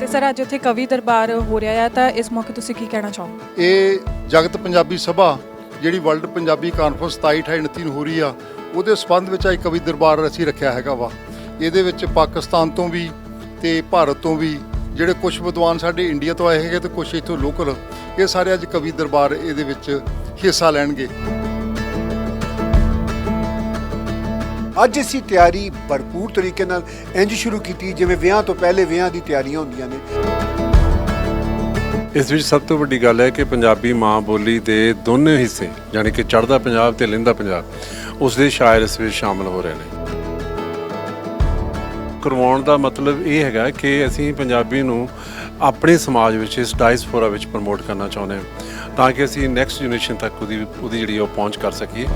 ਤੇ ਸਰ, ਅੱਜ ਉੱਥੇ ਕਵੀ ਦਰਬਾਰ ਹੋ ਰਿਹਾ ਹੈ ਤਾਂ ਇਸ ਮੌਕੇ ਤੁਸੀਂ ਕੀ ਕਹਿਣਾ ਚਾਹੋਗੇ? ਇਹ ਜਗਤ ਪੰਜਾਬੀ ਸਭਾ, ਜਿਹੜੀ ਵਰਲਡ ਪੰਜਾਬੀ ਕਾਨਫਰੰਸ 27 28 29 ਨੂੰ ਹੋ ਰਹੀ ਆ, ਉਹਦੇ ਸਬੰਧ ਵਿੱਚ ਅੱਜ ਕਵੀ ਦਰਬਾਰ ਅਸੀਂ ਰੱਖਿਆ ਹੈਗਾ ਵਾ। ਇਹਦੇ ਵਿੱਚ ਪਾਕਿਸਤਾਨ ਤੋਂ ਵੀ ਤੇ ਭਾਰਤ ਤੋਂ ਵੀ ਜਿਹੜੇ ਕੁਝ ਵਿਦਵਾਨ ਸਾਡੇ ਇੰਡੀਆ ਤੋਂ ਆਏ ਹੈਗੇ ਤੇ ਕੁਝ ਇੱਥੋਂ ਲੋਕਲ, ਇਹ ਸਾਰੇ ਅੱਜ ਕਵੀ ਦਰਬਾਰ ਇਹਦੇ ਵਿੱਚ ਹਿੱਸਾ ਲੈਣਗੇ। ਅੱਜ ਅਸੀਂ ਤਿਆਰੀ ਭਰਪੂਰ ਤਰੀਕੇ ਨਾਲ ਇੰਜ ਸ਼ੁਰੂ ਕੀਤੀ, ਜਿਵੇਂ ਵਿਆਹ ਤੋਂ ਪਹਿਲੇ ਵਿਆਹ ਦੀ ਤਿਆਰੀਆਂ ਹੁੰਦੀਆਂ ਨੇ। ਇਸ ਵਿੱਚ ਸਭ ਤੋਂ ਵੱਡੀ ਗੱਲ ਹੈ ਕਿ ਪੰਜਾਬੀ ਮਾਂ ਬੋਲੀ ਦੇ ਦੋਨੇ ਹਿੱਸੇ, ਯਾਨੀ ਕਿ ਚੜ੍ਹਦਾ ਪੰਜਾਬ ਤੇ ਲਹਿੰਦਾ ਪੰਜਾਬ, ਉਸ ਦੇ ਸ਼ਾਇਰ ਇਸ ਵਿੱਚ ਸ਼ਾਮਲ ਹੋ ਰਹੇ ਨੇ। ਕਰਵਾਉਣ ਦਾ ਮਤਲਬ ਇਹ ਹੈਗਾ ਕਿ ਅਸੀਂ ਪੰਜਾਬੀ ਨੂੰ ਆਪਣੇ ਸਮਾਜ ਵਿੱਚ, ਇਸ ਡਾਇਸਪੋਰਾ ਵਿੱਚ ਪ੍ਰਮੋਟ ਕਰਨਾ ਚਾਹੁੰਦੇ ਹਾਂ, ਤਾਂ ਕਿ ਅਸੀਂ ਨੈਕਸਟ ਜਨਰੇਸ਼ਨ ਤੱਕ ਉਹਦੀ ਉਹਦੀ ਜਿਹੜੀ ਉਹ ਪਹੁੰਚ ਕਰ ਸਕੀਏ।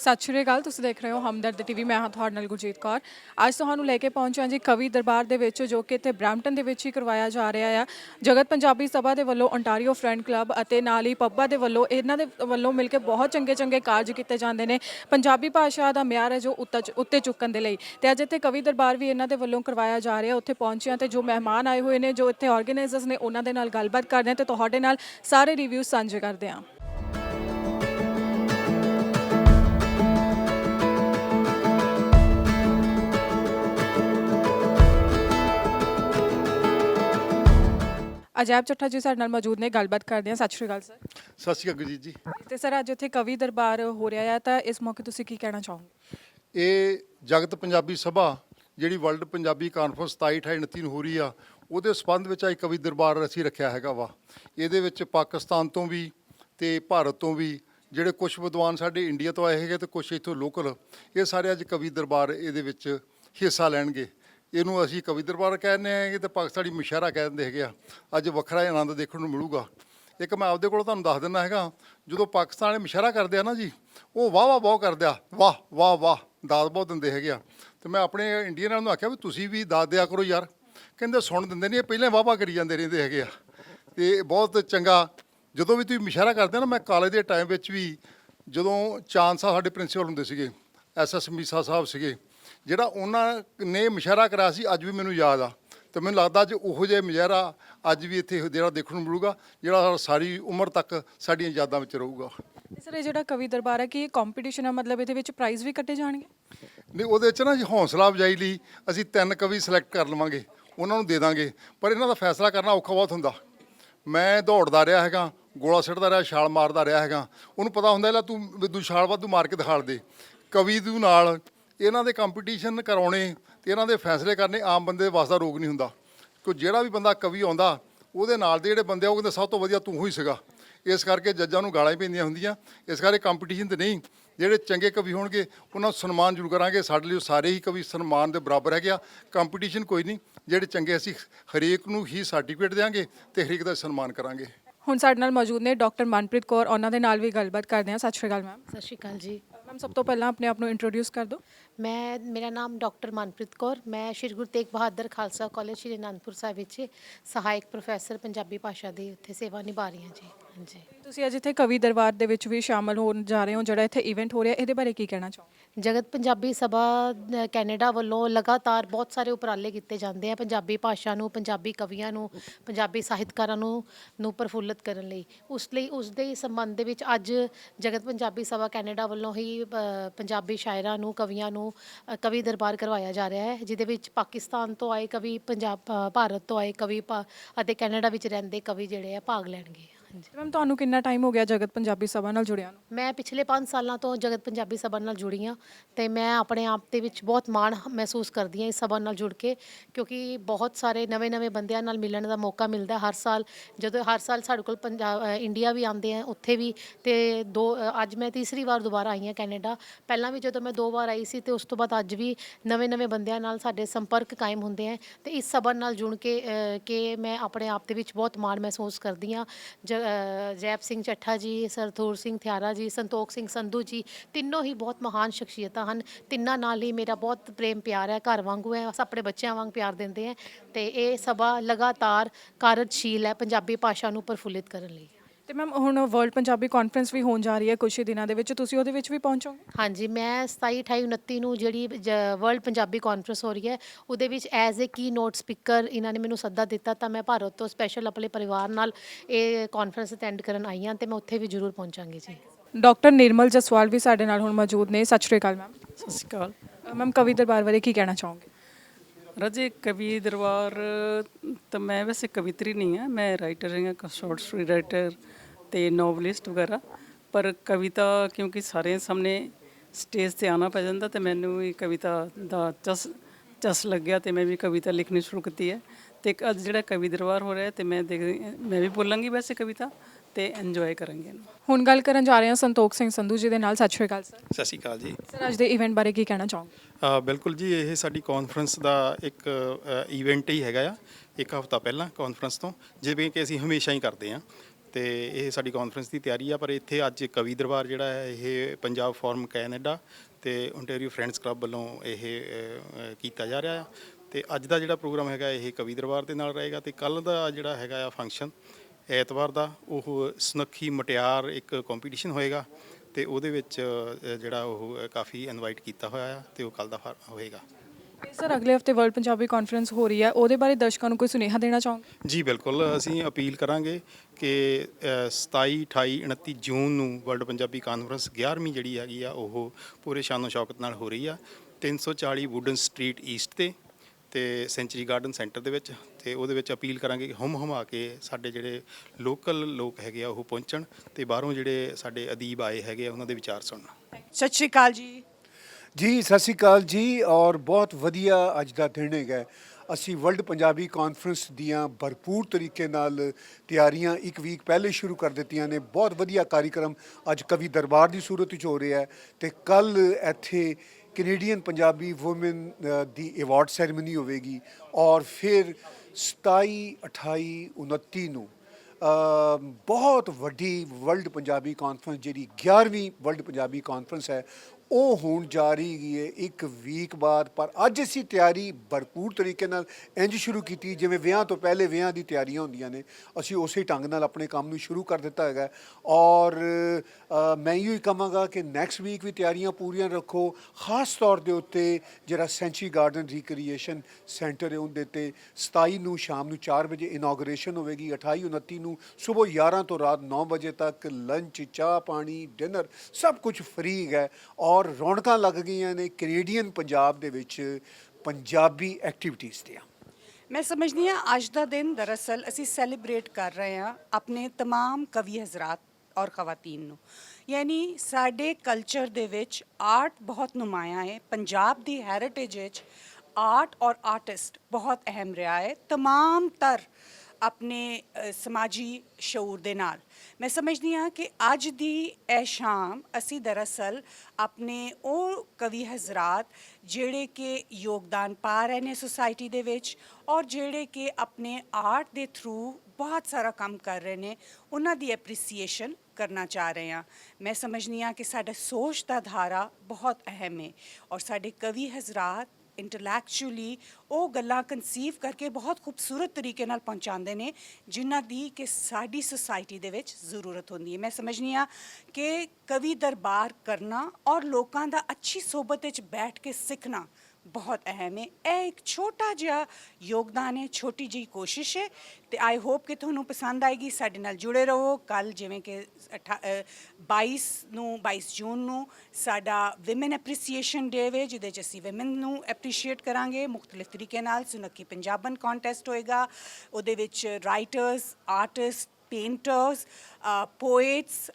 ਸਤਿ ਸ਼੍ਰੀ ਅਕਾਲ, ਤੁਸੀਂ ਦੇਖ ਰਹੇ ਹੋ ਹਮਦਰਦ ਟੀਵੀ, ਮੈਂ ਹਾਂ ਤੁਹਾਡੇ ਨਾਲ ਗੁਰਜੀਤ ਕੌਰ। ਅੱਜ ਤੁਹਾਨੂੰ ਲੈ ਕੇ ਪਹੁੰਚਿਆ ਜੀ ਕਵੀ ਦਰਬਾਰ ਦੇ ਵਿੱਚ, ਜੋ ਕਿ ਇੱਥੇ ਬ੍ਰੈਂਪਟਨ ਦੇ ਵਿੱਚ ਹੀ ਕਰਵਾਇਆ ਜਾ ਰਿਹਾ ਆ। ਜਗਤ ਪੰਜਾਬੀ ਸਭਾ ਦੇ ਵੱਲੋਂ ਓਨਟਾਰੀਓ ਫਰੈਂਡ ਕਲੱਬ ਅਤੇ ਨਾਲ ਹੀ ਪੱਬਾ ਦੇ ਵੱਲੋਂ ਇਹਨਾਂ ਦੇ ਵੱਲੋਂ ਮਿਲ ਕੇ ਬਹੁਤ ਚੰਗੇ ਚੰਗੇ ਕਾਰਜ ਕੀਤੇ ਜਾਂਦੇ ਨੇ। ਪੰਜਾਬੀ ਭਾਸ਼ਾ ਦਾ ਮਿਆਰ ਹੈ ਜੋ ਉੱਤੇ ਉੱਤੇ ਚੁੱਕਣ ਦੇ ਲਈ। ਤੇ ਅੱਜ ਇੱਥੇ ਕਵੀ ਦਰਬਾਰ ਵੀ ਇਹਨਾਂ ਦੇ ਵੱਲੋਂ ਕਰਵਾਇਆ ਜਾ ਰਿਹਾ। ਉੱਥੇ ਪਹੁੰਚਿਆ ਤੇ ਜੋ ਮਹਿਮਾਨ ਆਏ ਹੋਏ ਨੇ, ਜੋ ਇੱਥੇ ਆਰਗੇਨਾਈਜ਼ਰਸ ਨੇ, ਉਹਨਾਂ ਦੇ ਨਾਲ ਗੱਲਬਾਤ ਕਰਦੇ ਹਾਂ ਤੇ ਤੁਹਾਡੇ ਨਾਲ ਸਾਰੇ ਰਿਵਿਊ ਸਾਂਝੇ ਕਰਦੇ ਹਾਂ। ਅਜੈਬ ਚੱਠਾ ਜੀ ਸਾਡੇ ਨਾਲ ਮੌਜੂਦ ਨੇ ਗੱਲਬਾਤ ਕਰਦੇ ਹਾਂ। ਸਤਿ ਸ਼੍ਰੀ ਅਕਾਲ ਸਰ। ਸਤਿ ਸ਼੍ਰੀ ਅਕਾਲ ਗੁਰਜੀਤ ਜੀ। ਤੇ ਸਰ ਅੱਜ ਉੱਥੇ ਕਵੀ ਦਰਬਾਰ ਹੋ ਰਿਹਾ ਹੈ ਤਾਂ ਇਸ ਮੌਕੇ ਤੁਸੀਂ ਕੀ ਕਹਿਣਾ ਚਾਹੋਗੇ? ਇਹ ਜਗਤ ਪੰਜਾਬੀ ਸਭਾ ਜਿਹੜੀ ਵਰਲਡ ਪੰਜਾਬੀ ਕਾਨਫਰੰਸ 27 28 29 ਨੂੰ ਹੋ ਰਹੀ ਆ ਉਹਦੇ ਸਬੰਧ ਵਿੱਚ ਅੱਜ ਕਵੀ ਦਰਬਾਰ ਅਸੀਂ ਰੱਖਿਆ ਹੈਗਾ ਵਾ। ਇਹਦੇ ਵਿੱਚ ਪਾਕਿਸਤਾਨ ਤੋਂ ਵੀ ਤੇ ਭਾਰਤ ਤੋਂ ਵੀ ਜਿਹੜੇ ਕੁਝ ਵਿਦਵਾਨ ਸਾਡੇ ਇੰਡੀਆ ਤੋਂ ਆਏ ਹੈਗੇ ਤੇ ਕੁਝ ਇੱਥੋਂ ਲੋਕਲ ਇਹ ਸਾਰੇ ਅੱਜ ਕਵੀ ਦਰਬਾਰ ਇਹਦੇ ਵਿੱਚ ਹਿੱਸਾ ਲੈਣਗੇ। ਇਹਨੂੰ ਅਸੀਂ ਕਵੀ ਦਰਬਾਰ ਕਹਿੰਦੇ ਆ ਤੇ ਪਾਕਿਸਤਾਨੀ ਮੁਸ਼ਾਇਰਾ ਕਹਿ ਦਿੰਦੇ ਹੈਗੇ ਆ। ਅੱਜ ਵੱਖਰਾ ਹੀ ਆਨੰਦ ਦੇਖਣ ਨੂੰ ਮਿਲੂਗਾ। ਇੱਕ ਮੈਂ ਆਪਦੇ ਕੋਲ ਤੁਹਾਨੂੰ ਦੱਸ ਦਿੰਦਾ ਹੈਗਾ, ਜਦੋਂ ਪਾਕਿਸਤਾਨ ਵਾਲੇ ਮੁਸ਼ਾਇਰਾ ਕਰਦੇ ਆ ਨਾ ਜੀ, ਉਹ ਵਾਹ ਵਾਹ ਬਹੁਤ ਕਰਦੇ ਆ, ਵਾਹ ਵਾਹ ਵਾਹ ਦਾਦ ਬਹੁਤ ਦਿੰਦੇ ਹੈਗੇ ਆ। ਤੇ ਮੈਂ ਆਪਣੇ ਇੰਡੀਅਨ ਨਾਲ ਨੂੰ ਆਖਿਆ ਵੀ ਤੁਸੀਂ ਵੀ ਦਾਦ ਦਿਆ ਕਰੋ ਯਾਰ। ਕਹਿੰਦੇ ਸੁਣ ਦਿੰਦੇ ਨਹੀਂ ਇਹ ਪਹਿਲਾਂ ਵਾਹ ਵਾਹ ਕਰੀ ਜਾਂਦੇ ਰਹਿੰਦੇ ਹੈਗੇ ਆ। ਤੇ ਇਹ ਬਹੁਤ ਚੰਗਾ, ਜਦੋਂ ਵੀ ਤੁਸੀਂ ਮੁਸ਼ਾਇਰਾ ਕਰਦੇ ਆ ਨਾ, ਮੈਂ ਕਾਲਜ ਦੇ ਟਾਈਮ ਵਿੱਚ ਵੀ ਜਦੋਂ ਚਾਂਦ ਸਾਹਿਬ ਸਾਡੇ ਪ੍ਰਿੰਸੀਪਲ ਹੁੰਦੇ ਸੀਗੇ ਐਸਐਸ ਮੀਸਾ ਸਾਹਿਬ ਸੀਗੇ ਜਿਹੜਾ ਉਹਨਾਂ ਨੇ ਮੁਸ਼ਾਇਰਾ ਕਰਾਇਆ ਸੀ ਅੱਜ ਵੀ ਮੈਨੂੰ ਯਾਦ ਆ। ਤੇ ਮੈਨੂੰ ਲੱਗਦਾ ਅੱਜ ਉਹੋ ਜਿਹਾ ਮੁਜ਼ਾਹਰਾ ਅੱਜ ਵੀ ਇੱਥੇ ਜਿਹੜਾ ਦੇਖਣ ਨੂੰ ਮਿਲੂਗਾ ਜਿਹੜਾ ਸਾਰੀ ਉਮਰ ਤੱਕ ਸਾਡੀਆਂ ਯਾਦਾਂ ਵਿੱਚ ਰਹੂਗਾ। ਤੇ ਸਰ ਇਹ ਜਿਹੜਾ ਕਵੀ ਦਰਬਾਰ ਹੈ ਕਿ ਇਹ ਕੰਪੀਟੀਸ਼ਨ ਹੈ ਮਤਲਬ ਇਹਦੇ ਵਿੱਚ ਪ੍ਰਾਈਜ਼ ਵੀ ਕੱਟੇ ਜਾਣਗੇ? ਨਹੀਂ ਉਹਦੇ ਵਿੱਚ ਨਾ ਜੀ ਹੌਸਲਾ ਅਫਜਾਈ ਲਈ ਅਸੀਂ ਤਿੰਨ ਕਵੀ ਸਿਲੈਕਟ ਕਰ ਲਵਾਂਗੇ ਉਹਨਾਂ ਨੂੰ ਦੇ ਦਾਂਗੇ। ਪਰ ਇਹਨਾਂ ਦਾ ਫੈਸਲਾ ਕਰਨਾ ਔਖਾ ਬਹੁਤ ਹੁੰਦਾ। ਮੈਂ ਦੌੜਦਾ ਰਿਹਾ ਹੈਗਾ ਗੋਲਾ ਸਿੱਟਦਾ ਰਿਹਾ ਛਾਲ ਮਾਰਦਾ ਰਿਹਾ ਹੈਗਾ। ਉਹਨੂੰ ਪਤਾ ਹੁੰਦਾ ਲੈ ਤੂੰ ਤੂੰ ਛਾਲ ਵਾਧੂ ਮਾਰ ਕੇ ਦਿਖਾ ਦੇ। ਕਵੀ ਦੇ ਨਾਲ ਇਹਨਾਂ ਦੇ ਕੰਪੀਟੀਸ਼ਨ ਕਰਾਉਣੇ ਤੇ ਇਹਨਾਂ ਦੇ ਫੈਸਲੇ ਕਰਨੇ ਆਮ ਬੰਦੇ ਦੇ ਵਾਸਤਾ ਰੋਗ ਨਹੀਂ ਹੁੰਦਾ। ਕਿ ਜਿਹੜਾ ਵੀ ਬੰਦਾ ਕਵੀ ਆਉਂਦਾ ਉਹਦੇ ਨਾਲ ਦੇ ਜਿਹੜੇ ਬੰਦੇ ਆ ਉਹ ਕਹਿੰਦੇ ਸਭ ਤੋਂ ਵਧੀਆ ਤੂੰ ਹੀ ਸੀਗਾ। ਇਸ ਕਰਕੇ ਜੱਜਾਂ ਨੂੰ ਗਾਲਾਂ ਹੀ ਪੈਂਦੀਆਂ ਹੁੰਦੀਆਂ। ਇਸ ਕਰਕੇ ਕੰਪੀਟੀਸ਼ਨ ਤੇ ਨਹੀਂ ਜਿਹੜੇ ਚੰਗੇ ਕਵੀ ਹੋਣਗੇ ਉਹਨਾਂ ਨੂੰ ਸਨਮਾਨ ਜ਼ਰੂਰ ਕਰਾਂਗੇ। ਸਾਡੇ ਲਈ ਉਹ ਸਾਰੇ ਹੀ ਕਵੀ ਸਨਮਾਨ ਦੇ ਬਰਾਬਰ ਹੈਗੇ ਆ। ਕੰਪੀਟੀਸ਼ਨ ਕੋਈ ਨਹੀਂ ਜਿਹੜੇ ਚੰਗੇ ਅਸੀਂ ਹਰੇਕ ਨੂੰ ਹੀ ਸਰਟੀਫਿਕੇਟ ਦੇਵਾਂਗੇ ਤੇ ਹਰੇਕ ਦਾ ਸਨਮਾਨ ਕਰਾਂਗੇ। ਹੁਣ ਸਾਡੇ ਨਾਲ ਮੌਜੂਦ ਨੇ ਡਾਕਟਰ ਮਨਪ੍ਰੀਤ ਕੌਰ ਉਹਨਾਂ ਦੇ ਨਾਲ ਵੀ ਗੱਲਬਾਤ ਕਰਦੇ ਹਾਂ। ਸਤਿ ਸ਼੍ਰੀ ਅਕਾਲ ਮੈਮ ਸਤਿ ਸ਼੍ਰੀ ਅਕਾਲ ਜੀ। ਮੈਮ ਸਭ ਤੋਂ ਪਹਿਲਾਂ ਆਪਣੇ ਆਪ ਨੂੰ ਇੰਟਰੋਡਿਊਸ ਕਰ ਦਿਓ। ਮੈਂ ਮੇਰਾ ਨਾਮ ਡਾਕਟਰ ਮਨਪ੍ਰੀਤ ਕੌਰ ਮੈਂ ਸ਼੍ਰੀ ਗੁਰੂ ਤੇਗ ਬਹਾਦਰ ਖਾਲਸਾ ਕਾਲਜ ਸ਼੍ਰੀ ਅਨੰਦਪੁਰ ਸਾਹਿਬ ਵਿੱਚ ਸਹਾਇਕ ਪ੍ਰੋਫੈਸਰ ਪੰਜਾਬੀ ਭਾਸ਼ਾ ਦੀ ਉੱਥੇ ਸੇਵਾ ਨਿਭਾ ਰਹੀ ਹਾਂ ਜੀ। ਹਾਂਜੀ। ਤੁਸੀਂ ਅੱਜ ਇੱਥੇ ਕਵੀ ਦਰਬਾਰ ਦੇ ਵਿੱਚ ਵੀ ਸ਼ਾਮਲ ਹੋਣ ਜਾ ਰਹੇ ਹੋ ਜਿਹੜਾ ਇੱਥੇ ਇਵੈਂਟ ਹੋ ਰਿਹਾ ਇਹਦੇ ਬਾਰੇ ਕੀ ਕਹਿਣਾ ਚਾਹੋਗੇ? ਜਗਤ ਪੰਜਾਬੀ ਸਭਾ ਅ, ਕੈਨੇਡਾ ਵੱਲੋਂ ਲਗਾਤਾਰ ਬਹੁਤ ਸਾਰੇ ਉਪਰਾਲੇ ਕੀਤੇ ਜਾਂਦੇ ਆ ਪੰਜਾਬੀ ਭਾਸ਼ਾ ਨੂੰ ਪੰਜਾਬੀ ਕਵੀਆਂ ਨੂੰ ਪੰਜਾਬੀ ਸਾਹਿਤਕਾਰਾਂ ਨੂੰ ਨੂੰ ਪ੍ਰਫੁੱਲਤ ਕਰਨ ਲਈ। ਉਸ ਲਈ ਉਸ ਦੇ ਹੀ ਸੰਬੰਧ ਦੇ ਵਿੱਚ ਅੱਜ ਜਗਤ ਪੰਜਾਬੀ ਸਭਾ ਕੈਨੇਡਾ ਵੱਲੋਂ ਹੀ ਅ, ਪੰਜਾਬੀ ਸ਼ਾਇਰਾਂ ਨੂੰ ਕਵੀਆਂ ਨੂੰ ਅ, ਕਵੀ ਦਰਬਾਰ ਕਰਵਾਇਆ ਜਾ ਰਿਹਾ ਹੈ ਜਿਹਦੇ ਵਿੱਚ ਪਾਕਿਸਤਾਨ ਤੋਂ ਆਏ ਕਵੀ ਪੰਜਾਬ ਅ, ਭਾਰਤ ਤੋਂ ਆਏ ਕਵੀ ਭਾ- ਅਤੇ ਕੈਨੇਡਾ ਵਿੱਚ ਰਹਿੰਦੇ ਕਵੀ ਜਿਹੜੇ ਆ ਭਾਗ ਲੈਣਗੇ। ਹਾਂਜੀ। ਮੈਮ ਤੁਹਾਨੂੰ ਕਿੰਨਾ ਟਾਈਮ ਹੋ ਗਿਆ ਜਗਤ ਪੰਜਾਬੀ ਸਭਾ ਨਾਲ ਜੁੜਿਆ ਨੂੰ? ਮੈਂ ਪਿਛਲੇ 5 ਸਾਲਾਂ ਤੋਂ ਜਗਤ ਪੰਜਾਬੀ ਸਭਾ ਨਾਲ ਜੁੜੀ ਹਾਂ ਤੇ ਮੈਂ ਆਪਣੇ ਆਪ ਦੇ ਵਿੱਚ ਬਹੁਤ ਮਾਣ ਮਹਿਸੂਸ ਕਰਦੀ ਹਾਂ ਇਸ ਸਭਾ ਨਾਲ ਜੁੜ ਕੇ ਕਿਉਂਕਿ ਬਹੁਤ ਸਾਰੇ ਨਵੇਂ-ਨਵੇਂ ਬੰਦਿਆਂ ਨਾਲ ਮਿਲਣ ਦਾ ਮੌਕਾ ਮਿਲਦਾ ਹਰ ਸਾਲ। ਜਦੋਂ ਹਰ ਸਾਲ ਸਾਡੇ ਕੋਲ ਪੰਜਾਬ ਅ, ਇੰਡੀਆ ਵੀ ਆਉਂਦੇ ਆ ਉੱਥੇ ਵੀ ਤੇ ਦੋ ਅ, ਅੱਜ ਮੈਂ ਤੀਸਰੀ ਵਾਰ ਦੁਬਾਰਾ ਆਈ ਹਾਂ ਕੈਨੇਡਾ। ਪਹਿਲਾਂ ਵੀ ਜਦੋਂ ਮੈਂ ਦੋ ਵਾਰ ਆਈ ਸੀ ਤੇ ਉਸ ਤੋਂ ਬਾਅਦ ਅੱਜ ਵੀ ਨਵੇਂ-ਨਵੇਂ ਬੰਦਿਆਂ ਨਾਲ ਸਾਡੇ ਸੰਪਰਕ ਕਾਇਮ ਹੁੰਦੇ ਆ ਤੇ ਇਸ ਸਭਾ ਨਾਲ ਜੁੜ ਕੇ ਅ, ਕਿ ਮੈਂ ਆਪਣੇ ਆਪ ਦੇ ਵਿੱਚ ਬਹੁਤ ਮਾਣ ਮਹਿਸੂਸ ਕਰਦੀ ਹਾਂ। ਜ- ਜੈਪ ਸਿੰਘ ਚੱਠਾ ਜੀ ਸਰਥੂਰ ਸਿੰਘ ਥਿਆਰਾ ਜੀ, ਸੰਤੋਖ ਸਿੰਘ ਸੰਧੂ ਜੀ, ਤਿੰਨੋਂ ਹੀ ਬਹੁਤ ਮਹਾਨ ਸ਼ਖਸੀਅਤਾਂ ਹਨ। ਤਿੰਨਾਂ ਨਾਲ ਹੀ ਮੇਰਾ ਬਹੁਤ ਪ੍ਰੇਮ ਪਿਆਰ ਹੈ, ਘਰ ਵਾਂਗੂ ਹੈ ਅਸੀਂ ਆਪਣੇ ਬੱਚਿਆਂ ਵਾਂਗ ਪਿਆਰ ਦਿੰਦੇ ਹੈ ਤੇ ਇਹ ਸਭਾ ਲਗਾਤਾਰ ਕਾਰਜਸ਼ੀਲ ਹੈ ਪੰਜਾਬੀ ਭਾਸ਼ਾ ਨੂੰ ਪ੍ਰਫੁੱਲਿਤ ਕਰਨ ਲਈ। ਤੇ ਮੈਮ ਹੁਣ ਵਰਲਡ ਪੰਜਾਬੀ ਕਾਨਫਰੰਸ ਵੀ ਹੋਣ ਜਾ ਰਹੀ ਹੈ ਕੁਝ ਹੀ ਦਿਨਾਂ ਦੇ ਵਿੱਚ ਤੁਸੀਂ ਉਹਦੇ ਵਿੱਚ ਵੀ ਪਹੁੰਚੋਗੇ? ਹਾਂਜੀ ਮੈਂ 27 28 29 ਨੂੰ ਜਿਹੜੀ ਵਰਲਡ ਪੰਜਾਬੀ ਕਾਨਫਰੰਸ ਹੋ ਰਹੀ ਹੈ ਉਹਦੇ ਵਿੱਚ as uh keynote speaker ਇਹਨਾਂ ਨੇ ਮੈਨੂੰ ਸੱਦਾ ਦਿੱਤਾ ਤਾਂ ਮੈਂ ਭਾਰਤ ਤੋਂ ਸਪੈਸ਼ਲ ਆਪਣੇ ਪਰਿਵਾਰ ਨਾਲ ਇਹ ਕਾਨਫਰੰਸ ਅਟੈਂਡ ਕਰਨ ਆਈ ਹਾਂ ਤੇ ਮੈਂ ਉੱਥੇ ਵੀ ਜ਼ਰੂਰ ਪਹੁੰਚਾਂਗੀ ਜੀ। ਡਾਕਟਰ ਨਿਰਮਲ ਜਸਵਾਲ ਵੀ ਸਾਡੇ ਨਾਲ ਹੁਣ ਮੌਜੂਦ ਨੇ ਸਤਿ ਸ਼੍ਰੀ ਅਕਾਲ ਮੈਮ। ਸਤਿ ਸ਼੍ਰੀ ਅਕਾਲ। ਮੈਮ ਕਵੀ ਦਰਬਾਰ ਬਾਰੇ ਕੀ ਕਹਿਣਾ ਚਾਹੋਗੇ? ਰਾਜੇ ਕਵੀ ਦਰਬਾਰ ਤਾਂ ਮੈਂ ਵੈਸੇ ਕਵਿਤਰੀ ਨਹੀਂ ਹਾਂ ਮੈਂ ਰਾਈਟਰ ਹਾਂ ਸ਼ਾਰਟ ਸਟੋਰੀ ਰਾਈਟਰ ਤੇ ਨੋਵਲਿਸਟ ਵਗੈਰਾ ਪਰ ਕਵਿਤਾ ਕਿਉਂਕਿ ਸਾਰਿਆਂ ਸਾਹਮਣੇ ਸਟੇਜ ਤੇ ਆਣਾ ਪੈ ਜਾਂਦਾ ਤੇ ਮੈਨੂੰ ਵੀ ਕਵਿਤਾ ਦਾ ਚਸ ਚਸ ਲੱਗਿਆ ਤੇ ਮੈਂ ਵੀ ਕਵਿਤਾ ਲਿਖਣੀ ਸ਼ੁਰੂ ਕੀਤੀ ਹੈ। ਤੇ ਇੱਕ ਅੱਜ ਜਿਹੜਾ ਕਵੀ ਦਰਬਾਰ ਹੋ ਰਿਹਾ ਤੇ ਮੈਂ ਦੇਖ ਮੈਂ ਵੀ ਬੋਲਾਂਗੀ ਵੈਸੇ ਕਵਿਤਾ ਤੇ ਇੰਜੋਏ ਕਰਾਂਗੇ ਹੁਣ ਗੱਲ ਕਰਨ ਜਾ ਰਹੇ ਹਾਂ ਸੰਤੋਖ ਸਿੰਘ ਸੰਧੂ ਜੀ ਦੇ ਨਾਲ। ਸਤਿ ਸ਼੍ਰੀ ਅਕਾਲ ਸਰ। ਸਤਿ ਸ਼੍ਰੀ ਅਕਾਲ ਜੀ। ਸਰ ਅੱਜ ਦੇ ਇਵੈਂਟ ਬਾਰੇ ਕੀ ਕਹਿਣਾ ਚਾਹੋਗੇ? ਅ, ਬਿਲਕੁਲ ਜੀ ਇਹ ਸਾਡੀ ਕਾਨਫਰੰਸ ਦਾ ਇੱਕ ਇਵੈਂਟ ਹੀ ਹੈਗਾ ਆ ਇੱਕ ਹਫਤਾ ਪਹਿਲਾਂ ਕਾਨਫਰੰਸ ਤੋਂ ਜਿਵੇਂ ਕਿ ਅਸੀਂ ਹਮੇਸ਼ਾ ਹੀ ਕਰਦੇ ਆ ਤੇ ਇਹ ਸਾਡੀ ਕਾਨਫਰੰਸ ਦੀ ਤਿਆਰੀ ਆ ਪਰ ਇੱਥੇ ਅੱਜ ਕਵੀ ਦਰਬਾਰ ਜਿਹੜਾ ਹੈ ਇਹ ਪੰਜਾਬ ਫੋਰਮ ਕੈਨੇਡਾ ਤੇ ਓਨਟਾਰੀਓ ਫਰੈਂਡਸ ਕਲੱਬ ਵੱਲੋਂ ਇਹ ਅ, ਕੀਤਾ ਜਾ ਰਿਹਾ ਆ। ਤੇ ਅੱਜ ਦਾ ਜਿਹੜਾ ਪ੍ਰੋਗਰਾਮ ਹੈਗਾ ਇਹ ਕਵੀ ਦਰਬਾਰ ਦੇ ਨਾਲ ਰਹੇਗਾ ਤੇ ਕੱਲ ਦਾ ਜਿਹੜਾ ਹੈਗਾ ਆ ਫੰਕਸ਼ਨ ਐਤਵਾਰ ਦਾ ਉਹ ਸੁਨੱਖੀ ਮਟਿਆਰ ਇੱਕ ਕੰਪੀਟੀਸ਼ਨ ਹੋਏਗਾ ਤੇ ਉਹਦੇ ਵਿੱਚ ਅ, ਜਿਹੜਾ ਉਹ ਕਾਫੀ ਇਨਵਾਈਟ ਕੀਤਾ ਹੋਇਆ ਆ ਤੇ ਉਹ ਕੱਲ ਦਾ ਫ- ਹੋਏਗਾ। ਸਰ ਅਗਲੇ ਹਫ਼ਤੇ ਵਰਲਡ ਪੰਜਾਬੀ ਕਾਨਫਰੰਸ ਹੋ ਰਹੀ ਹੈ। ਉਹਦੇ ਬਾਰੇ ਦਰਸ਼ਕਾਂ ਨੂੰ ਕੋਈ ਸੁਨੇਹਾ ਦੇਣਾ ਚਾਹੋਗੇ? ਜੀ ਬਿਲਕੁਲ। ਅਸੀਂ ਅਪੀਲ ਕਰਾਂਗੇ ਕਿ ਅ, 27 28 29 ਜੂਨ ਨੂੰ ਵਰਲਡ ਪੰਜਾਬੀ ਕਾਨਫਰੰਸ 11ਵੀਂ ਜਿਹੜੀ ਹੈਗੀ ਆ ਉਹ ਪੂਰੇ ਸ਼ਾਨੋ ਸ਼ੌਕਤ ਨਾਲ ਹੋ ਰਹੀ ਆ। 340 ਵੁਡਨ ਸਟਰੀਟ ਈਸਟ ਤੇ ਤੇ ਸੈਂਚਰੀ ਗਾਰਡਨ ਸੈਂਟਰ ਦੇ ਵਿੱਚ ਤੇ ਉਹਦੇ ਵਿੱਚ ਅਪੀਲ ਕਰਾਂਗੇ ਕਿ ਹਮ ਹਮਾ ਕੇ ਸਾਡੇ ਜਿਹੜੇ ਲੋਕਲ ਲੋਕ ਹੈਗੇ ਆ ਉਹ ਪਹੁੰਚਣ ਤੇ ਬਾਹਰੋਂ ਜਿਹੜੇ ਸਾਡੇ ਅਦੀਬ ਆਏ ਹੈਗੇ ਆ ਉਹਨਾਂ ਦੇ ਵਿਚਾਰ ਸੁਣਨ। ਸਤਿ ਸ਼੍ਰੀ ਅਕਾਲ ਜੀ। ਜੀ, ਸਤਿ ਸ਼੍ਰੀ ਅਕਾਲ ਜੀ ਔਰ ਬਹੁਤ ਵਧੀਆ ਅੱਜ ਦਾ ਦਿਨ ਹੈਗਾ ਅਸੀਂ ਵਰਲਡ ਪੰਜਾਬੀ ਕਾਨਫਰੰਸ ਦੀਆਂ ਭਰਪੂਰ ਤਰੀਕੇ ਨਾਲ ਤਿਆਰੀਆਂ ਇੱਕ ਵੀਕ ਪਹਿਲੇ ਸ਼ੁਰੂ ਕਰ ਦਿੱਤੀਆਂ ਨੇ। ਬਹੁਤ ਵਧੀਆ ਕਾਰਜਕ੍ਰਮ ਅੱਜ ਕਵੀ ਦਰਬਾਰ ਦੀ ਸੂਰਤ ਵਿੱਚ ਹੋ ਰਿਹਾ ਹੈ ਤੇ ਕੱਲ ਇੱਥੇ ਕੈਨੇਡੀਅਨ ਪੰਜਾਬੀ ਔਮਨ ਦੀ ਅਵਾਰਡ ਸੈਰੇਮਨੀ ਹੋਵੇਗੀ ਔਰ ਫਿਰ 27 28 29 ਨੂੰ ਬਹੁਤ ਵੱਡੀ ਵਰਲਡ ਪੰਜਾਬੀ ਕਾਨਫਰੰਸ ਜਿਹੜੀ 11ਵੀਂ ਵਰਲਡ ਪੰਜਾਬੀ ਕਾਨਫਰੰਸ ਹੈ ਉਹ ਹੋਣ ਜਾ ਰਹੀ ਹੈਗੀ ਹੈ ਇੱਕ ਵੀਕ ਬਾਅਦ, ਪਰ ਅੱਜ ਅਸੀਂ ਤਿਆਰੀ ਭਰਪੂਰ ਤਰੀਕੇ ਨਾਲ ਇੰਜ ਸ਼ੁਰੂ ਕੀਤੀ, ਜਿਵੇਂ ਵਿਆਹ ਤੋਂ ਪਹਿਲੇ ਵਿਆਹ ਦੀ ਤਿਆਰੀਆਂ ਹੁੰਦੀਆਂ ਨੇ। ਅਸੀਂ ਉਸੇ ਢੰਗ ਨਾਲ ਆਪਣੇ ਕੰਮ ਨੂੰ ਸ਼ੁਰੂ ਕਰ ਦਿੱਤਾ ਹੈਗਾ। ਔਰ ਮੈਂ ਇਹੋ ਹੀ ਕਹਾਂਗਾ ਕਿ ਨੈਕਸਟ ਵੀਕ ਵੀ ਤਿਆਰੀਆਂ ਪੂਰੀਆਂ ਰੱਖੋ। ਖਾਸ ਤੌਰ ਦੇ ਉੱਤੇ ਜਿਹੜਾ ਸੈਂਚਰੀ ਗਾਰਡਨ ਰੀਕ੍ਰੀਏਸ਼ਨ ਸੈਂਟਰ ਹੈ, ਉਹਦੇ ਤੇ 27 ਨੂੰ ਸ਼ਾਮ ਨੂੰ 4 ਵਜੇ ਇਨੋਗਰੇਸ਼ਨ ਹੋਵੇਗੀ 28 29 ਨੂੰ ਸਵੇਰ 11 ਤੋਂ ਰਾਤ 9 ਵਜੇ ਤੱਕ ਲੰਚ ਚਾਹ, ਪਾਣੀ ਡਿਨਰ ਸਭ ਕੁਝ ਫ੍ਰੀ ਹੈ ਔਰ ਰੌਣਕਾਂ ਲੱਗ ਗਈਆਂ ਨੇ ਕੈਨੇਡੀਅਨ ਪੰਜਾਬ ਦੇ ਵਿੱਚ ਪੰਜਾਬੀ ਐਕਟੀਵਿਟੀਜ਼ ਦੀਆਂ ਮੈਂ ਸਮਝਦੀ ਹਾਂ ਅੱਜ ਦਾ ਦਿਨ ਦਰਅਸਲ ਅਸੀਂ ਸੈਲੀਬ੍ਰੇਟ ਕਰ ਰਹੇ ਹਾਂ ਆਪਣੇ तमाम ਕਵੀ ਹਜ਼ਰਤ ਔਰ ਖਵਾਤੀਨ ਨੂੰ ਯਾਨੀ ਸਾਡੇ ਕਲਚਰ ਦੇ ਵਿੱਚ ਆਰਟ ਬਹੁਤ ਨੁਮਾਇਆ ਹੈ ਪੰਜਾਬ ਦੀ ਹੈਰੀਟੇਜ ਵਿੱਚ ਆਰਟ ਔਰ ਆਰਟਿਸਟ ਬਹੁਤ ਅਹਿਮ ਰਿਹਾ ਹੈ तमाम ਤਰ ਆਪਣੇ ਸਮਾਜੀ ਸ਼ਊਰ ਦੇ ਨਾਲ। ਮੈਂ ਸਮਝਦੀ ਹਾਂ ਕਿ ਅੱਜ ਦੀ ਇਹ ਸ਼ਾਮ ਅਸੀਂ ਦਰਅਸਲ ਆਪਣੇ ਉਹ ਕਵੀ ਹਜ਼ਰਤ ਜਿਹੜੇ ਕਿ ਯੋਗਦਾਨ ਪਾ ਰਹੇ ਨੇ ਸੁਸਾਇਟੀ ਦੇ ਵਿੱਚ ਔਰ ਜਿਹੜੇ ਕਿ ਆਪਣੇ ਆਰਟ ਦੇ ਥਰੂ ਬਹੁਤ ਸਾਰਾ ਕੰਮ ਕਰ ਰਹੇ ਨੇ, ਉਹਨਾਂ ਦੀ ਐਪਰੀਸੀਏਸ਼ਨ ਕਰਨਾ ਚਾਹ ਰਹੇ ਹਾਂ। ਮੈਂ ਸਮਝਦੀ ਹਾਂ ਕਿ ਸਾਡਾ ਸੋਚ ਦਾ ਧਾਰਾ ਬਹੁਤ ਅਹਿਮ ਹੈ ਔਰ ਸਾਡੇ ਕਵੀ ਹਜ਼ਰਤ ਇੰਟੈਲੈਕਚੁਅਲੀ ਉਹ ਗੱਲਾਂ ਕਨਸੀਵ ਕਰਕੇ ਬਹੁਤ ਖੂਬਸੂਰਤ ਤਰੀਕੇ ਨਾਲ ਪਹੁੰਚਾਉਂਦੇ ਨੇ, ਜਿਨ੍ਹਾਂ ਦੀ ਕਿ ਸਾਡੀ ਸੁਸਾਇਟੀ ਦੇ ਵਿੱਚ ਜ਼ਰੂਰਤ ਹੁੰਦੀ ਹੈ। ਮੈਂ ਸਮਝਨੀ ਆ ਕਿ ਕਵੀ ਦਰਬਾਰ ਕਰਨਾ ਔਰ ਲੋਕਾਂ ਦਾ ਅੱਛੀ ਸੋਬਤ ਵਿੱਚ ਬੈਠ ਕੇ ਸਿੱਖਣਾ ਬਹੁਤ ਅਹਿਮ ਹੈ ਇਹ ਇੱਕ ਛੋਟਾ ਜਿਹਾ ਯੋਗਦਾਨ ਹੈ ਛੋਟੀ ਜਿਹੀ ਕੋਸ਼ਿਸ਼ ਹੈ ਤੇ ਆਈ ਹੋਪ ਕਿ ਤੁਹਾਨੂੰ ਪਸੰਦ ਆਏਗੀ ਸਾਡੇ ਨਾਲ ਜੁੜੇ ਰਹੋ ਕੱਲ ਜਿਵੇਂ ਕਿ ਅਠਾ- ਅ, 22 ਨੂੰ 22 ਜੂਨ ਨੂੰ ਸਾਡਾ ਔਮਨ ਐਪਰੀਸੀਏਸ਼ਨ ਡੇ ਵੇ ਜਿਹਦੇ ਚ ਅਸੀਂ ਔਮਨ ਨੂੰ ਐਪਰੀਸ਼ੀਏਟ ਕਰਾਂਗੇ ਮੁxtਲਿਫ ਤਰੀਕੇ ਨਾਲ ਸੁਨੱਖੀ ਪੰਜਾਬਨ ਕੰਟੈਸਟ ਹੋਏਗਾ ਉਹਦੇ ਵਿੱਚ writers artist painters poets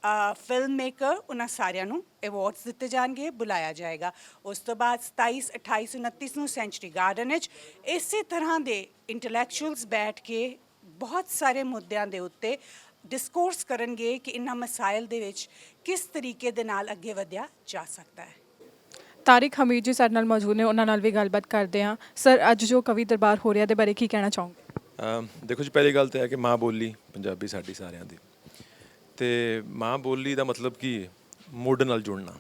film maker ਉਹਨਾਂ ਸਾਰਿਆਂ ਨੂੰ ਅਵਾਰਡਸ ਦਿੱਤੇ ਜਾਣਗੇ ਬੁਲਾਇਆ ਜਾਏਗਾ ਉਸ ਤੋਂ ਬਾਅਦ 27 28 29 ਨੂੰ ਸੈਂਚਰੀ ਗਾਰਡਨ ਵਿੱਚ ਇਸੇ ਤਰ੍ਹਾਂ ਦੇ ਇੰਟੈਲੈਕਚੁਅਲਸ ਬੈਠ ਕੇ ਬਹੁਤ ਸਾਰੇ ਮੁੱਦਿਆਂ ਦੇ ਉੱਤੇ ਡਿਸਕੋਰਸ ਕਰਨਗੇ ਕਿ ਇਹਨਾਂ ਮਸਾਇਲ ਦੇ ਵਿੱਚ ਕਿਸ ਤਰੀਕੇ ਦੇ ਨਾਲ ਅੱਗੇ ਵਧਿਆ ਜਾ ਸਕਦਾ ਹੈ ਤਾਰਿਕ ਹਮੀਦ ਜੀ ਸਾਡੇ ਨਾਲ ਮੌਜੂਦ ਨੇ ਉਹਨਾਂ ਨਾਲ ਵੀ ਗੱਲਬਾਤ ਕਰਦੇ ਹਾਂ ਸਰ ਅੱਜ ਜੋ ਕਵੀ ਦਰਬਾਰ ਹੋ ਰਿਹਾ ਦੇ ਬਾਰੇ ਕੀ ਕਹਿਣਾ ਚਾਹੋਗੇ ਦੇਖੋ ਜੀ, ਪਹਿਲੀ ਗੱਲ ਤਾਂ ਹੈ ਕਿ ਮਾਂ ਬੋਲੀ ਪੰਜਾਬੀ ਸਾਡੀ ਸਾਰਿਆਂ ਦੀ। ਤੇ ਮਾਂ ਬੋਲੀ ਦਾ ਮਤਲਬ ਕੀ ਹੈ? ਮੁੱਢ ਨਾਲ ਜੁੜਨਾ।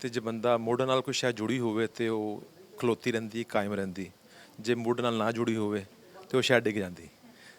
ਤੇ ਜੇ ਬੰਦਾ ਮੁੱਢ ਨਾਲ ਕੋਈ ਸ਼ਾਇਦ ਜੁੜੀ ਹੋਵੇ ਤੇ ਉਹ ਖਲੋਤੀ ਰਹਿੰਦੀ, ਕਾਇਮ ਰਹਿੰਦੀ। ਜੇ ਮੁੱਢ ਨਾਲ ਨਾ ਜੁੜੀ ਹੋਵੇ ਤੇ ਉਹ ਸ਼ਾਇਦ ਡਿੱਗ ਜਾਂਦੀ।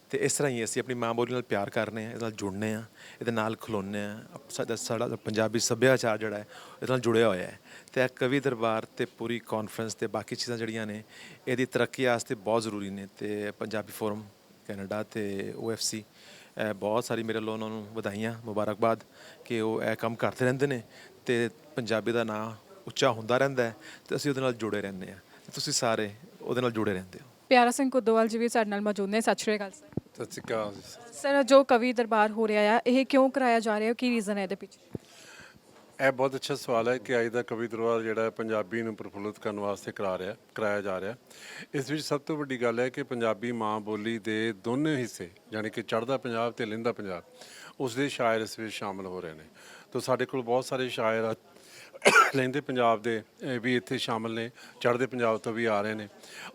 ਤੇ ਇਸ ਤਰ੍ਹਾਂ ਹੀ ਅਸੀਂ ਆਪਣੀ ਮਾਂ ਬੋਲੀ ਨਾਲ ਪਿਆਰ ਕਰਨੇ ਆ, ਇਹਦੇ ਨਾਲ ਜੁੜਨੇ ਆ, ਇਹਦੇ ਨਾਲ ਖਲੋਨੇ ਆ। ਸਾਡਾ ਸਾਡਾ ਪੰਜਾਬੀ ਸੱਭਿਆਚਾਰ ਜਿਹੜਾ ਹੈ, ਇਹਦੇ ਨਾਲ ਜੁੜਿਆ ਹੋਇਆ ਹੈ। ਤੇ ਇਹ ਕਵੀ ਦਰਬਾਰ ਤੇ ਪੂਰੀ ਕਾਨਫਰੰਸ ਤੇ ਬਾਕੀ ਚੀਜ਼ਾਂ ਜਿਹੜੀਆਂ ਨੇ ਇਹਦੀ ਤਰੱਕੀ ਵਾਸਤੇ ਬਹੁਤ ਜ਼ਰੂਰੀ ਨੇ ਤੇ ਪੰਜਾਬੀ ਫੋਰਮ ਕੈਨੇਡਾ ਤੇ OFC ਇਹ ਬਹੁਤ ਸਾਰੀ ਮੇਰੇ ਵੱਲੋਂ ਉਹਨਾਂ ਨੂੰ ਵਧਾਈਆਂ ਮੁਬਾਰਕਬਾਦ ਕਿ ਉਹ ਇਹ ਕੰਮ ਕਰਦੇ ਰਹਿੰਦੇ ਨੇ ਤੇ ਪੰਜਾਬੀ ਦਾ ਨਾਂ ਉੱਚਾ ਹੁੰਦਾ ਰਹਿੰਦਾ ਹੈ ਤੇ ਅਸੀਂ ਉਹਦੇ ਨਾਲ ਜੁੜੇ ਰਹਿੰਦੇ ਆ ਤੇ ਤੁਸੀਂ ਸਾਰੇ ਉਹਦੇ ਨਾਲ ਜੁੜੇ ਰਹਿੰਦੇ ਹੋ। ਪਿਆਰਾ ਸਿੰਘ ਕੁੱਦੋਵਾਲ ਜੀ ਵੀ ਸਾਡੇ ਨਾਲ ਮੌਜੂਦ ਨੇ ਸਤਿ ਸ਼੍ਰੀ ਅਕਾਲ ਸਰ। ਸਤਿ ਸ਼੍ਰੀ ਅਕਾਲ। ਸਰ ਜੋ ਕਵੀ ਦਰਬਾਰ ਹੋ ਰਿਹਾ ਆ ਇਹ ਕਿਉਂ ਕਰਾਇਆ ਜਾ ਰਿਹਾ ਕੀ ਰੀਜ਼ਨ ਹੈ ਇਹਦੇ ਪਿੱਛੇ? ਇਹ ਬਹੁਤ ਅੱਛਾ ਸਵਾਲ ਹੈ ਕਿ ਅੱਜ ਦਾ ਕਵੀ ਦਰਬਾਰ ਜਿਹੜਾ ਹੈ ਪੰਜਾਬੀ ਨੂੰ ਪ੍ਰਫੁੱਲਿਤ ਕਰਨ ਵਾਸਤੇ ਕਰਾ ਰਿਹਾ, ਕਰਾਇਆ ਜਾ ਰਿਹਾ। ਇਸ ਵਿੱਚ ਸਭ ਤੋਂ ਵੱਡੀ ਗੱਲ ਹੈ ਕਿ ਪੰਜਾਬੀ ਮਾਂ ਬੋਲੀ ਦੇ ਦੋਨੇ ਹਿੱਸੇ, ਯਾਨੀ ਕਿ ਚੜ੍ਹਦਾ ਪੰਜਾਬ ਤੇ ਲਹਿੰਦਾ ਪੰਜਾਬ ਉਸ ਦੇ ਸ਼ਾਇਰ ਇਸ ਵਿੱਚ ਸ਼ਾਮਲ ਹੋ ਰਹੇ ਨੇ। ਤਾਂ ਸਾਡੇ ਕੋਲ ਬਹੁਤ ਸਾਰੇ ਸ਼ਾਇਰ ਲਹਿੰਦੇ ਪੰਜਾਬ ਦੇ ਵੀ ਇੱਥੇ ਸ਼ਾਮਲ ਨੇ, ਚੜ੍ਹਦੇ ਪੰਜਾਬ ਤੋਂ ਵੀ ਆ ਰਹੇ ਨੇ।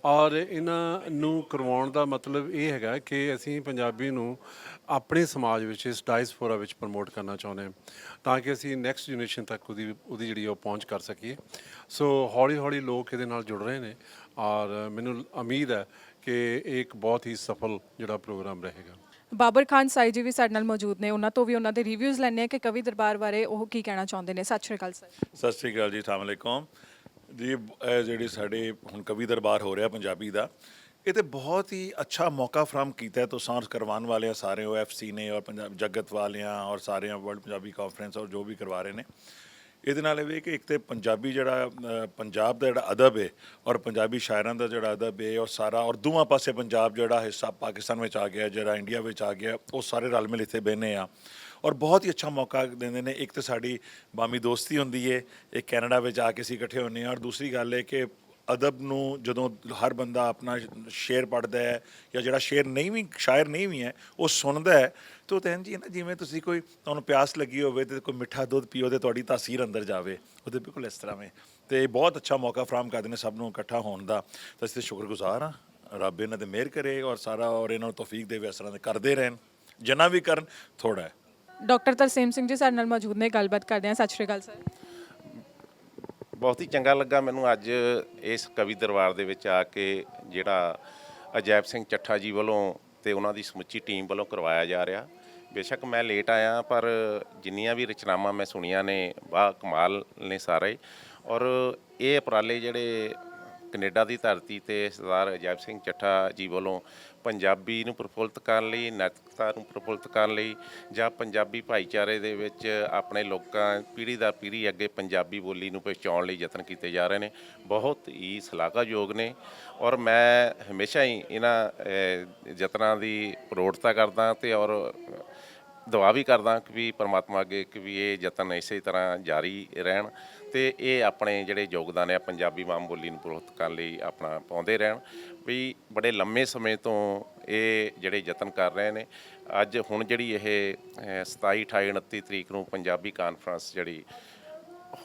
ਔਰ ਇਹਨਾਂ ਨੂੰ ਕਰਵਾਉਣ ਦਾ ਮਤਲਬ ਇਹ ਹੈਗਾ ਕਿ ਅਸੀਂ ਪੰਜਾਬੀ ਨੂੰ ਆਪਣੇ ਸਮਾਜ ਵਿੱਚ, ਇਸ ਡਾਇਸਪੋਰਾ ਵਿੱਚ ਪ੍ਰਮੋਟ ਕਰਨਾ ਚਾਹੁੰਦੇ ਹਾਂ, ਤਾਂ ਕਿ ਅਸੀਂ ਨੈਕਸਟ ਜਨਰੇਸ਼ਨ ਤੱਕ ਉਹਦੀ ਉਹਦੀ ਜਿਹੜੀ ਉਹ ਪਹੁੰਚ ਕਰ ਸਕੀਏ। ਸੋ ਹੌਲੀ ਹੌਲੀ ਲੋਕ ਇਹਦੇ ਨਾਲ ਜੁੜ ਰਹੇ ਨੇ, ਔਰ ਮੈਨੂੰ ਉਮੀਦ ਹੈ ਕਿ ਇਹ ਇੱਕ ਬਹੁਤ ਹੀ ਸਫਲ ਜਿਹੜਾ ਪ੍ਰੋਗਰਾਮ ਰਹੇਗਾ। ਬਾਬਰ ਖਾਨ ਸਾਈ ਜੀ ਵੀ ਸਾਡੇ ਨਾਲ ਮੌਜੂਦ ਨੇ। ਉਹਨਾਂ ਤੋਂ ਵੀ ਉਹਨਾਂ ਦੇ ਰਿਵਿਊਜ਼ ਲੈਣੇ ਆ ਕਿ ਕਵੀ ਦਰਬਾਰ ਬਾਰੇ ਉਹ ਕੀ ਕਹਿਣਾ ਚਾਹੁੰਦੇ ਨੇ। ਸਤਿ ਸ਼੍ਰੀ ਅਕਾਲ ਸਰ। ਸਤਿ ਸ਼੍ਰੀ ਅਕਾਲ ਜੀ, ਅਸਲਾਮ ਅਲੈਕੁਮ। ਜੀ, ਇਹ ਜਿਹੜੀ ਸਾਡੇ ਹੁਣ ਕਵੀ ਦਰਬਾਰ ਹੋ ਰਿਹਾ ਪੰਜਾਬੀ ਦਾ, ਇਹ ਤੇ ਬਹੁਤ ਹੀ ਅੱਛਾ ਮੌਕਾ ਫਰਾਮ ਕੀਤਾ ਹੈ ਤੁਸਾਂ ਕਰਵਾਉਣ ਵਾਲੇ ਆ ਸਾਰੇ ਓਐਫਸੀ ਨੇ ਔਰ ਪੰਜਾਬ ਜਗਤ ਵਾਲਿਆਂ ਔਰ ਸਾਰਿਆਂ ਵਰਲਡ ਪੰਜਾਬੀ ਕਾਨਫਰੰਸ ਔਰ ਜੋ ਵੀ ਕਰਵਾ ਰਹੇ ਨੇ। ਇਹਦੇ ਨਾਲ ਇਹ ਵੀ ਕਿ ਇੱਕ ਤੇ ਪੰਜਾਬੀ ਜਿਹੜਾ ਅ, ਪੰਜਾਬ ਦਾ ਜਿਹੜਾ ਅਦਬ ਹੈ ਔਰ ਪੰਜਾਬੀ ਸ਼ਾਇਰਾਂ ਦਾ ਜਿਹੜਾ ਅਦਬ ਹੈ ਔਰ ਸਾਰਾ ਔਰ ਦੋਵਾਂ ਪਾਸੇ ਪੰਜਾਬ ਜਿਹੜਾ ਹਿੱਸਾ ਪਾਕਿਸਤਾਨ ਵਿੱਚ ਆ ਗਿਆ ਜਿਹੜਾ ਇੰਡੀਆ ਵਿੱਚ ਆ ਗਿਆ ਉਹ ਸਾਰੇ ਰਲ ਮਿਲ ਇੱਥੇ ਬਹਿਨੇ ਆ। ਔਰ ਬਹੁਤ ਹੀ ਅੱਛਾ ਮੌਕਾ ਦਿੰਦੇ ਨੇ। ਇੱਕ ਤਾਂ ਸਾਡੀ ਬਾਮੀ ਦੋਸਤੀ ਹੁੰਦੀ ਹੈ ਇਹ ਕੈਨੇਡਾ ਵਿੱਚ ਆ ਕੇ ਅਸੀਂ ਇਕੱਠੇ ਹੁੰਦੇ ਹਾਂ ਔਰ ਦੂਸਰੀ ਗੱਲ ਹੈ ਕਿ ਅਦਬ ਨੂੰ ਜਦੋਂ ਹਰ ਬੰਦਾ ਆਪਣਾ ਸ਼ੇਰ ਪੜ੍ਹਦਾ ਹੈ ਜਾਂ ਜਿਹੜਾ ਸ਼ੇਰ ਨਹੀਂ ਵੀ, ਸ਼ਾਇਰ ਨਹੀਂ ਵੀ ਹੈ, ਉਹ ਸੁਣਦਾ ਹੈ, ਤਾਂ ਤੈਨ ਜੀ ਨਾ, ਜਿਵੇਂ ਤੁਸੀਂ ਕੋਈ ਤੁਹਾਨੂੰ ਪਿਆਸ ਲੱਗੀ ਹੋਵੇ ਤੇ ਕੋਈ ਮਿੱਠਾ ਦੁੱਧ ਪੀਓ ਤੇ ਤੁਹਾਡੀ ਤਾਸੀਰ ਅੰਦਰ ਜਾਵੇ, ਉਹਦੇ ਬਿਲਕੁਲ ਇਸ ਤਰ੍ਹਾਂ ਵੇ। ਤੇ ਬਹੁਤ ਅੱਛਾ ਮੌਕਾ ਫਰਾਮ ਕਰਦੇ ਨੇ ਸਭ ਨੂੰ ਇਕੱਠਾ ਹੋਣ ਦਾ। ਤਾਂ ਅਸੀਂ ਤੇ ਸ਼ੁਕਰਗੁਜ਼ਾਰ ਹਾਂ, ਰੱਬ ਇਹਨਾਂ ਤੇ ਮਿਹਰ ਕਰੇ ਔਰ ਸਾਰਾ ਔਰ ਇਹਨਾਂ ਨੂੰ ਤੌਫੀਕ ਦੇਵੇ, ਇਸ ਤਰ੍ਹਾਂ ਦੇ ਕਰਦੇ ਰਹਿਣ। ਜਨਾ ਵੀ ਕਰਨ ਥੋੜਾ ਹੈ। ਡਾਕਟਰ ਤਰਸੇਮ ਸਿੰਘ ਜੀ, ਸਾਡੇ ਨਾਲ ਮੌਜੂਦ ਨੇ, ਗੱਲਬਾਤ ਕਰਦੇ ਆ ਸਤਿ ਸ਼੍ਰੀ ਅਕਾਲ, ਸਰ। ਬਹੁਤ ਹੀ ਚੰਗਾ ਲੱਗਾ ਮੈਨੂੰ ਅੱਜ ਇਸ ਕਵੀ ਦਰਬਾਰ ਦੇ ਵਿੱਚ ਆ ਕੇ ਜਿਹੜਾ ਅਜੈਬ ਸਿੰਘ ਚੱਠਾ ਜੀ ਵੱਲੋਂ ਤੇ ਉਹਨਾਂ ਦੀ ਸਮੁੱਚੀ ਟੀਮ ਵੱਲੋਂ ਕਰਵਾਇਆ ਜਾ ਰਿਹਾ। ਬੇਸ਼ੱਕ ਮੈਂ ਲੇਟ ਆਇਆ ਪਰ ਜਿੰਨੀਆਂ ਵੀ ਰਚਨਾਵਾਂ ਮੈਂ ਸੁਣੀਆਂ ਨੇ ਬਾ ਕਮਾਲ ਨੇ ਸਾਰੇ। ਔਰ ਇਹ ਉਪਰਾਲੇ ਜਿਹੜੇ ਕੈਨੇਡਾ ਦੀ ਧਰਤੀ ਤੇ ਸਰਦਾਰ ਅਜੈਬ ਸਿੰਘ ਚੱਠਾ ਜੀ ਵੱਲੋਂ ਪੰਜਾਬੀ ਨੂੰ ਪ੍ਰਫੁੱਲਤ ਕਰਨ ਲਈ, ਨੈਤਿਕਤਾ ਨੂੰ ਪ੍ਰਫੁੱਲਤ ਕਰਨ ਲਈ ਜਾਂ ਪੰਜਾਬੀ ਭਾਈਚਾਰੇ ਦੇ ਵਿੱਚ ਆਪਣੇ ਲੋਕਾਂ, ਪੀੜ੍ਹੀ ਦਰ ਪੀੜ੍ਹੀ ਅੱਗੇ ਪੰਜਾਬੀ ਬੋਲੀ ਨੂੰ ਪਹੁੰਚਾਉਣ ਲਈ ਯਤਨ ਕੀਤੇ ਜਾ ਰਹੇ ਨੇ। ਬਹੁਤ ਹੀ ਸ਼ਲਾਘਾਯੋਗ ਨੇ ਔਰ ਮੈਂ ਹਮੇਸ਼ਾ ਹੀ ਇਹਨਾਂ ਯਤਨਾਂ ਦੀ ਪ੍ਰੋੜਤਾ ਕਰਦਾ ਤੇ ਔਰ ਦੁਆ ਵੀ ਕਰਦਾ ਕਿ ਵੀ ਪਰਮਾਤਮਾ ਅੱਗੇ ਕਿ ਵੀ ਇਹ ਯਤਨ ਇਸੇ ਤਰ੍ਹਾਂ ਜਾਰੀ ਰਹਿਣ। ਤੇ ਇਹ ਆਪਣੇ ਜਿਹੜੇ ਯੋਗਦਾਨ ਹੈ ਪੰਜਾਬੀ ਮਾਂ ਬੋਲੀ ਨੂੰ ਪ੍ਰੋਤਸਾਹਨ ਕਰਨ ਲਈ ਆਪਣਾ ਪਾਉਂਦੇ ਰਹਿਣ। ਵੀ ਬੜੇ ਲੰਮੇ ਸਮੇਂ ਤੋਂ ਇਹ ਜਿਹੜੇ ਯਤਨ ਕਰ ਰਹੇ ਨੇ। ਅੱਜ ਹੁਣ ਜਿਹੜੀ ਇਹ ਅਹ, 27 28 29 ਤਰੀਕ ਨੂੰ ਪੰਜਾਬੀ ਕਾਨਫਰੰਸ ਜਿਹੜੀ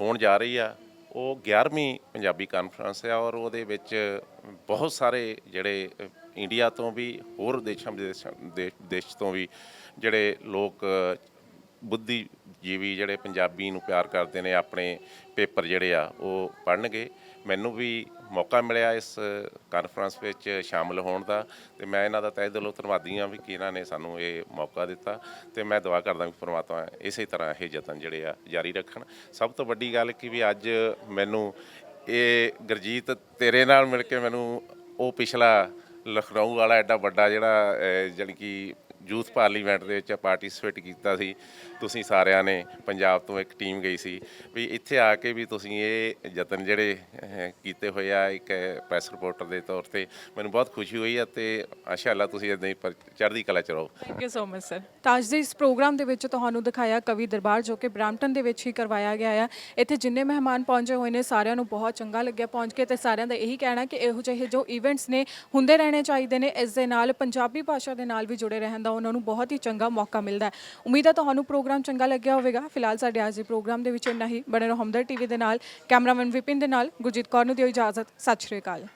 ਹੋਣ ਜਾ ਰਹੀ ਆ ਉਹ 11ਵੀਂ ਪੰਜਾਬੀ ਕਾਨਫਰੰਸ ਆ ਔਰ ਉਹਦੇ ਵਿੱਚ ਬਹੁਤ ਸਾਰੇ ਜਿਹੜੇ ਇੰਡੀਆ ਤੋਂ ਵੀ ਹੋਰ ਦੇਸ਼ਾਂ ਵਿਦੇਸ਼ਾਂ ਦੇ- ਦੇਸ਼ ਤੋਂ ਵੀ ਜਿਹੜੇ ਲੋਕ ਅ, ਬੁੱਧੀਜੀਵੀ ਜਿਹੜੇ ਪੰਜਾਬੀ ਨੂੰ ਪਿਆਰ ਕਰਦੇ ਨੇ ਆਪਣੇ ਪੇਪਰ ਜਿਹੜੇ ਆ ਉਹ ਪੜ੍ਹਨਗੇ। ਮੈਨੂੰ ਵੀ ਮੌਕਾ ਮਿਲਿਆ ਇਸ ਕਾਨਫਰੰਸ ਵਿੱਚ ਸ਼ਾਮਲ ਹੋਣ ਦਾ ਤੇ ਮੈਂ ਇਹਨਾਂ ਦਾ ਤਹਿ ਦਿਲੋਂ ਧੰਨਵਾਦੀ ਹਾਂ ਵੀ ਕਿ ਇਹਨਾਂ ਨੇ ਸਾਨੂੰ ਇਹ ਮੌਕਾ ਦਿੱਤਾ ਤੇ ਮੈਂ ਦੁਆ ਕਰਦਾ ਵੀ ਪ੍ਰਮਾਤਮਾ ਇਸੇ ਤਰ੍ਹਾਂ ਇਹ ਯਤਨ ਜਿਹੜੇ ਆ ਜਾਰੀ ਰੱਖਣ। ਸਭ ਤੋਂ ਵੱਡੀ ਗੱਲ ਕਿ ਵੀ ਅੱਜ ਮੈਨੂੰ ਇਹ ਗੁਰਜੀਤ ਤੇਰੇ ਨਾਲ ਮਿਲ ਕੇ ਮੈਨੂੰ ਉਹ ਪਿਛਲਾ ਲਖਨਊ ਵਾਲਾ ਐਡਾ ਵੱਡਾ ਜਿਹੜਾ ਅਹ, ਜਾਣੀ ਕਿ ਯੂਥ ਪਾਰਲੀਮੈਂਟ ਦੇ ਵਿੱਚ ਪਾਰਟਿਸਿਪੇਟ ਕੀਤਾ ਸੀ। ਤੁਸੀਂ ਸਾਰਿਆਂ ਨੇ ਪੰਜਾਬ ਤੋਂ ਇੱਕ ਟੀਮ ਗਈ ਸੀ। ਵੀ ਇੱਥੇ ਆ ਕੇ ਵੀ ਤੁਸੀਂ ਇਹ ਯਤਨ ਜਿਹੜੇ ਕੀਤੇ ਹੋਏ ਆ, ਇੱਕ ਪ੍ਰੈਸ ਰਿਪੋਰਟਰ ਦੇ ਤੌਰ ਤੇ ਮੈਨੂੰ ਬਹੁਤ ਖੁਸ਼ੀ ਹੋਈ ਹੈ ਤੇ ਆਸ਼ਾ ਤੁਸੀਂ ਇਦਾਂ ਹੀ ਪਰ- ਚੜ੍ਹਦੀ ਕਲਾ ਚ ਰਹੋ। Thank you so much sir ਤਾਂ ਅੱਜ ਦੇ ਇਸ ਪ੍ਰੋਗਰਾਮ ਦੇ ਵਿੱਚ ਤੁਹਾਨੂੰ ਦਿਖਾਇਆ ਕਵੀ ਦਰਬਾਰ ਜੋ ਕਿ ਬ੍ਰਾਂਪਟਨ ਦੇ ਵਿੱਚ ਹੀ ਕਰਵਾਇਆ ਗਿਆ ਆ। ਇੱਥੇ ਜਿੰਨੇ ਮਹਿਮਾਨ ਪਹੁੰਚੇ ਹੋਏ ਨੇ, ਸਾਰਿਆਂ ਨੂੰ ਬਹੁਤ ਚੰਗਾ ਲੱਗਿਆ ਪਹੁੰਚ ਕੇ ਤੇ ਸਾਰਿਆਂ ਦਾ ਇਹੀ ਕਹਿਣਾ ਕਿ ਇਹੋ ਜਿਹੇ ਜੋ ਇਵੈਂਟਸ ਨੇ, ਹੁੰਦੇ ਰਹਿਣੇ ਚਾਹੀਦੇ ਨੇ। ਇਸ ਦੇ ਨਾਲ ਪੰਜਾਬੀ ਭਾਸ਼ਾ ਦੇ ਨਾਲ ਵੀ ਜੁੜੇ ਰਹਿਣ ਦਾ ਉਹਨਾਂ ਨੂੰ ਬਹੁਤ ਹੀ ਚੰਗਾ ਮੌਕਾ ਮਿਲਦਾ ਹੈ। ਉਮੀਦ ਹੈ ਤੁਹਾਨੂੰ ਪ੍ਰੋਗਰਾਮ ਚੰਗਾ ਲੱਗਿਆ ਹੋਵੇਗਾ। ਫਿਲਹਾਲ ਸਾਡੇ ਅੱਜ ਦੇ ਪ੍ਰੋਗਰਾਮ ਦੇ ਵਿੱਚ ਇੰਨਾ ਹੀ। ਬਣੇ ਰਹੋ ਹਮਦਰ ਟੀਵੀ ਦੇ ਨਾਲ। ਕੈਮਰਾਮੈਨ ਵਿਪਿਨ ਦੇ ਨਾਲ। ਗੁਰਜੀਤ ਕੌਰ ਨੂੰ ਦਿਓ ਇਜਾਜ਼ਤ। ਸਤਿ ਸ਼੍ਰੀ ਅਕਾਲ।